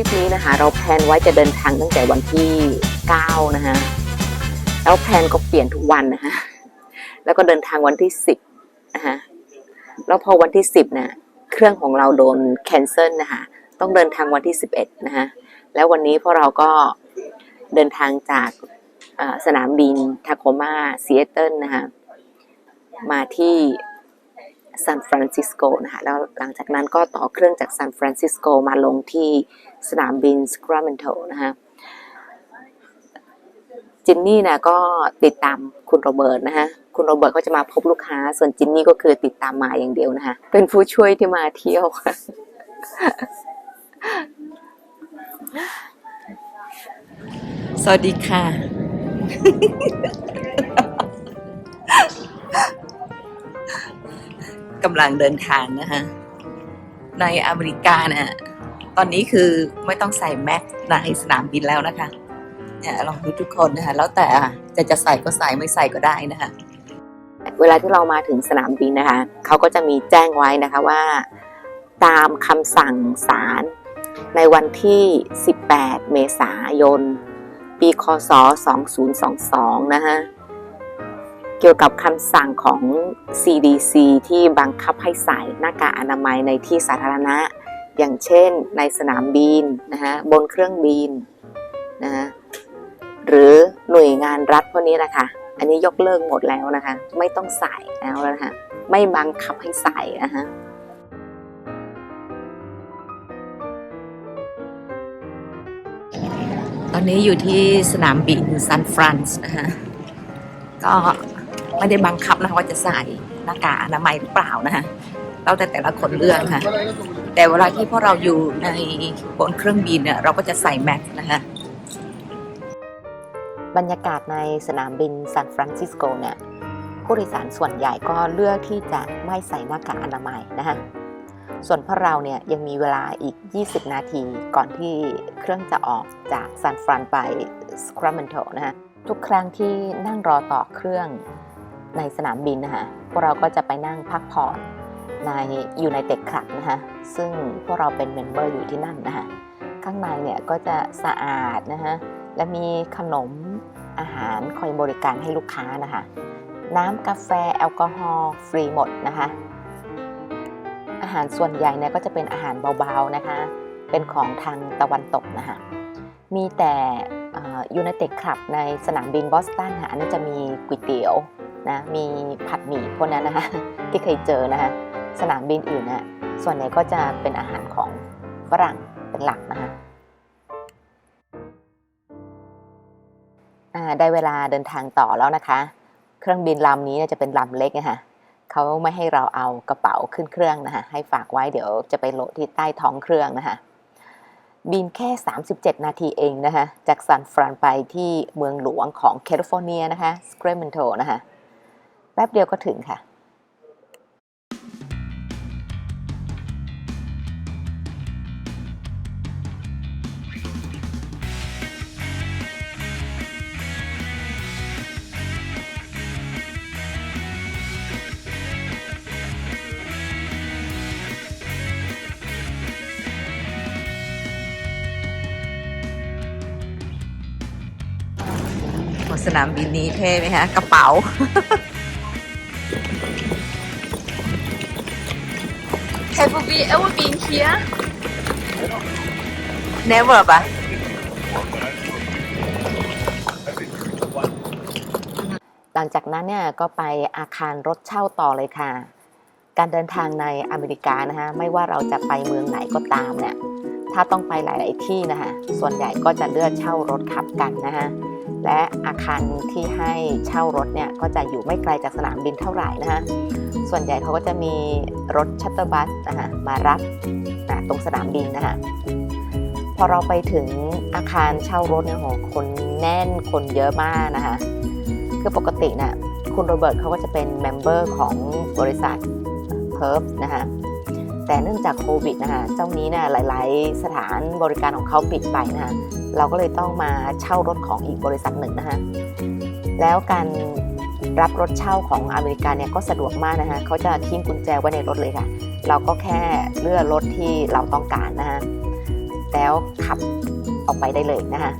ริปนี้นะคะ เราแพลนไว้จะเดินทางตั้งแต่วันที่ 9 นะคะแล้วแพลนก็เปลี่ยนทุกวันนะคะแล้วก็เดินทางวันที่ 10 นะคะแล้วพอวันที่ 10นะเครื่องของเราโดนแคนเซิลนะคะต้องเดินทางวันที่ 11 นะคะแล้ววันนี้พวกเราก็เดินทางจากสนามบินทาโคมาซีแอตเทิลนะคะมาที่ซานฟรานซิสโกนะคะแล้วหลังจากนั้นก็ต่อเครื่องจากซานฟรานซิสโกมาลงที่ สนามบินสคราเมนโตนะคะจินนี่นะก็ติดตามคุณโรเบิร์ตนะคะคุณโรเบิร์ตก็จะมาพบลูกค้า ส่วนจินนี่ก็คือติดตามมาอย่างเดียวนะคะเป็นผู้ช่วยที่มาเที่ยวสวัสดีค่ะ กำลังเดินทางนะคะในอเมริกานะต อนนี้คือไม่ต้องใส่แม็กในสนามบินแล้วนะคะเนี่ยลองดูทุกคนนะคะ แล้วแต่จะจะใส่ก็ใส่ไม่ใส่ก็ได้นะคะ เวลาที่เรามาถึงสนามบินนะคะเขาก็จะมีแจ้งไว้นะคะว่า ตามคำสั่งศาลในวันที่ 18 เมษายน ปี คศ 2022 นะคะเกี่ยวกับคำสั่งของ CDC ที่บังคับให้ใส่หน้ากากอนามัยในที่สาธารณะ อย่างเช่นในสนามบินนะคะบนเครื่องบินนะคะหรือหน่วยงานรัฐพวกนี้นะคะ อันนี้ยกเลิกหมดแล้วนะคะ ไม่ต้องใส่แล้วนะคะไม่บังคับให้ใส่นะคะตอนนี้อยู่ที่สนามบินซานฟรานซ์นะคะก็ไม่ได้บังคับนะคะว่าจะใส่หน้ากากอนามัยหรือเปล่านะคะ เราแต่แต่ละคนเลือกค่ะ แต่เวลาที่พวกเราอยู่ในบนเครื่องบินเนี่ยเราก็จะใส่แมสนะคะบรรยากาศในสนามบินซานฟรานซิสโกเนี่ยผู้โดยสารส่วนใหญ่ก็เลือกที่จะไม่ใส่หน้ากากอนามัยนะคะส่วนพวกเราเนี่ยยังมีเวลาอีก 20 นาทีก่อนที่เครื่องจะออกจากซานฟรานไปสคราเมนโตนะฮะทุกครั้งที่นั่งรอต่อเครื่องในสนามบินนะคะพวกเราก็จะไปนั่งพักผ่อน ในอยู่ในเต็กคลับนะคะซึ่งพวกเราเป็นเมมเบอร์อยู่ที่นั่นนะคะข้างในเนี่ยก็จะสะอาดนะคะและมีขนมอาหารคอยบริการให้ลูกค้านะคะน้ำกาแฟแอลกอฮอล์ฟรีหมดนะคะ อาหารส่วนใหญ่เนี่ยก็จะเป็นอาหารเบาๆนะคะ เป็นของทางตะวันตกนะคะมีแต่ยูไนเต็ดคลับในสนามบินบอสตันค่ะอันนี้จะมีก๋วยเตี๋ยวนะมีผัดหมี่พวกนั้นนะคะที่เคยเจอนะคะ สนามบินอื่นน่ะส่วนใหญ่ก็จะเป็นอาหารของฝรั่งเป็นหลักนะคะได้เวลาเดินทางต่อแล้วนะคะ เครื่องบินลำนี้จะเป็นลำเล็กนะคะเขาไม่ให้เราเอากระเป๋าขึ้นเครื่องนะคะให้ฝากไว้เดี๋ยวจะไปโหลดที่ใต้ท้องเครื่องนะคะบินแค่ 37 นาทีเองนะคะจากซานฟรานไปที่เมืองหลวงของแคลิฟอร์เนียนะคะสเ r รเมนโตนะคะแป๊บเดียวก็ถึงค่ะ สนามบินนี้เท่ไหมคะกระเป๋า Have we ever been here? Never ปะ หลังจากนั้นเนี่ยก็ไปอาคารรถเช่าต่อเลยค่ะ การเดินทางในอเมริกานะคะไม่ว่าเราจะไปเมืองไหนก็ตามเนี่ยถ้าต้องไปหลาย ๆ ที่นะคะส่วนใหญ่ก็จะเลือกเช่ารถขับกันนะคะ และอาคารที่ให้เช่ารถเนี่ยก็จะอยู่ไม่ไกลจากสนามบินเท่าไหร่นะคะส่วนใหญ่เขาก็จะมีรถชัตเตอร์บัสนะคะมารับนะตรงสนามบินนะคะพอเราไปถึงอาคารเช่ารถเนี่ยโหคนแน่นคนเยอะมากนะคะคือปกติน่ะคุณโรเบิร์ตเขาก็จะเป็นเมมเบอร์ของบริษัทเพิร์ฟนะคะ แต่เนื่องจากโควิดนะคะเจ้านี้นี่ยหลาย ๆ สถานบริการของเขาปิดไปนะคะเราก็เลยต้องมาเช่ารถของอีกบริษัทหนึ่งนะคะแล้วการรับรถเช่าของอเมริกาเนี่ยก็สะดวกมากนะคะเขาจะทิ้งกุญแจไว้ในรถเลยค่ะ เราก็แค่เลือกรถที่เราต้องการนะคะแล้วขับออกไปได้เลยนะคะ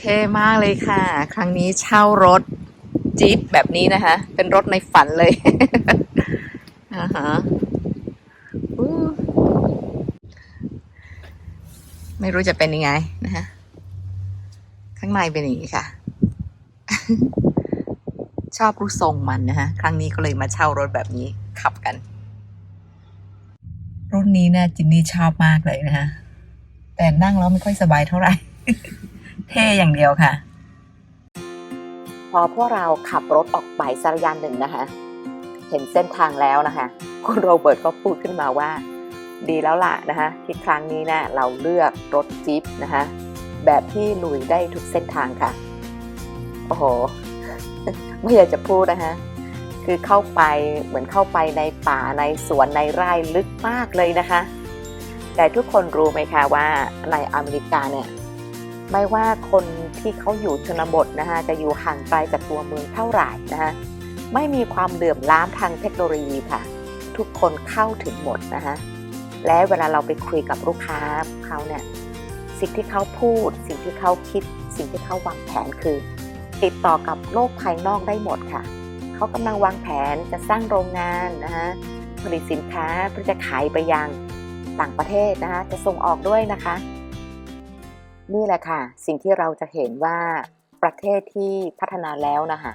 เท่มากเลยค่ะ ครั้งนี้เช่ารถจี๊ปแบบนี้นะคะ เป็นรถในฝันเลยอ่าฮะไม่รู้จะเป็นยังไงนะคะข้างในเป็นอย่างนี้ค่ะ ชอบรูปทรงมันนะคะครั้งนี้ก็เลยมาเช่ารถแบบนี้ขับกันรถนี้เนี่ยจินนี่ชอบมากเลยนะคะแต่นั่งแล้วไม่ค่อยสบายเท่าไหร่ เท่อย่างเดียวค่ะ พอพวกเราขับรถออกไปสักระยะหนึ่งนะคะ เห็นเส้นทางแล้วนะคะ คุณโรเบิร์ตก็พูดขึ้นมาว่า ดีแล้วล่ะนะคะที่ครั้งนี้นะเราเลือกรถจี๊ปนะคะ แบบที่ลุยได้ทุกเส้นทางค่ะ โอ้โห ไม่อยากจะพูดนะคะคือเข้าไปเหมือนเข้าไปในป่าในสวนในไร่ลึกมากเลยนะคะ แต่ทุกคนรู้ไหมคะว่าในอเมริกาเนี่ย ไม่ว่าคนที่เขาอยู่ชนบทนะคะจะอยู่ห่างไกลจากตัวเมืองเท่าไหร่นะคะไม่มีความเหลื่อมล้ำทางเทคโนโลยีค่ะ ทุกคนเข้าถึงหมดนะคะและเวลาเราไปคุยกับลูกค้าเขาเนี่ยสิ่งที่เขาพูด สิ่งที่เขาคิด สิ่งที่เขาวางแผนคือ ติดต่อกับโลกภายนอกได้หมดค่ะ เขากำลังวางแผนจะสร้างโรงงานนะคะผลิตสินค้าเพื่อจะขายไปยังต่างประเทศนะคะจะส่งออกด้วยนะคะ นี่แหละค่ะ สิ่งที่เราจะเห็นว่าประเทศที่พัฒนาแล้วนะคะ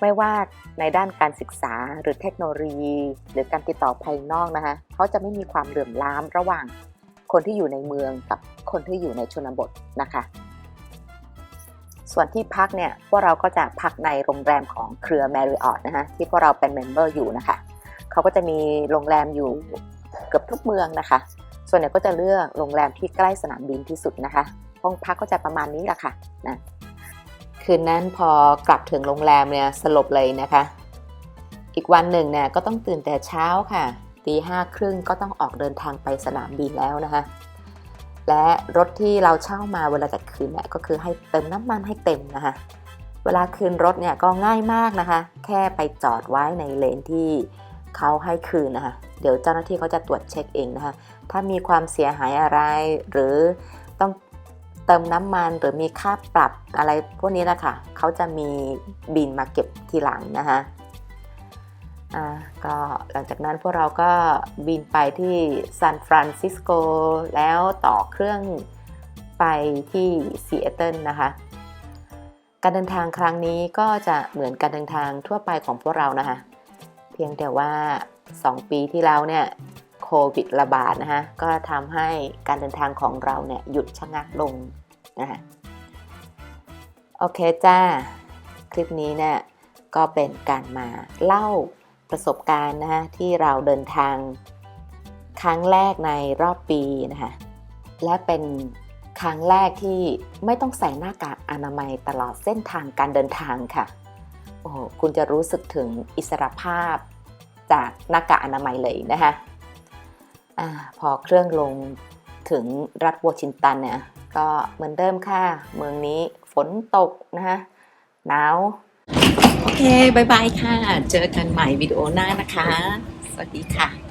ไม่ว่าในด้านการศึกษาหรือเทคโนโลยี หรือการติดต่อภายนอกนะคะเขาจะไม่มีความเหลื่อมล้ำระหว่างคนที่อยู่ในเมืองกับคนที่อยู่ในชนบทนะคะ ส่วนที่พักเนี่ยพวกเราก็จะพักในโรงแรมของเครือ Marriott นะคะที่พวกเราเป็นเมมเบอร์อยู่นะคะเขาก็จะมีโรงแรมอยู่เกือบทุกเมืองนะคะ ส่วนใหญ่ก็จะเลือกโรงแรมที่ใกล้สนามบินที่สุดนะคะ ห้องพักก็จะประมาณนี้แหละค่ะนะคืนนั้นพอกลับถึงโรงแรมเนี่ยสลบเลยนะคะ อีกวันหนึ่งเนี่ยก็ต้องตื่นแต่เช้าค่ะตีห้าครึ่งก็ต้องออกเดินทางไปสนามบินแล้วนะคะ และรถที่เราเช่ามาเวลาจะคืนเนี่ยก็คือให้เติมน้ำมันให้เต็มนะคะเวลาคืนรถเนี่ยก็ง่ายมากนะคะ แค่ไปจอดไว้ในเลนที่ เขาให้คืนนะคะเดี๋ยวเจ้าหน้าที่เขาจะตรวจเช็คเองนะคะถ้ามีความเสียหายอะไร หรือต้องเติมน้ำมันหรือมีค่าปรับอะไรพวกนี้นะคะเขาจะมีบินมาเก็บทีหลังนะคะอ่าก็หลังจากนั้นพวกเราก็บินไปที่ซานฟรานซิสโกแล้วต่อเครื่องไปที่ซีแอตเทิลนะคะการเดินทางครั้งนี้ก็จะเหมือนการเดินทางทั่วไปของพวกเรานะคะ พียงแต่ว่า 2 ปีที่แล้วเนี่ยโควิดระบาดนะคะก็ทำให้การเดินทางของเราเนี่ยหยุดชะงักลงนะคะโอเคจ้า คลิปนี้เนี่ยก็เป็นการมาเล่าประสบการณ์นะคะที่เราเดินทางครั้งแรกในรอบปีนะคะและเป็นครั้งแรกที่ไม่ต้องใส่หน้ากากอนามัยตลอดเส้นทางการเดินทางค่ะ อ้โหคุณจะรู้สึกถึงอิสรภาพจากหน้ากากอนามัยเลยนะคะอะพอเครื่องลงถึงรัฐวอชิงตันเนี่ยก็เหมือนเดิมค่ะ เมืองนี้ฝนตกนะคะหนาว โอเคบายบายค่ะ เจอกันใหม่วิดีโอหน้านะคะ สวัสดีค่ะ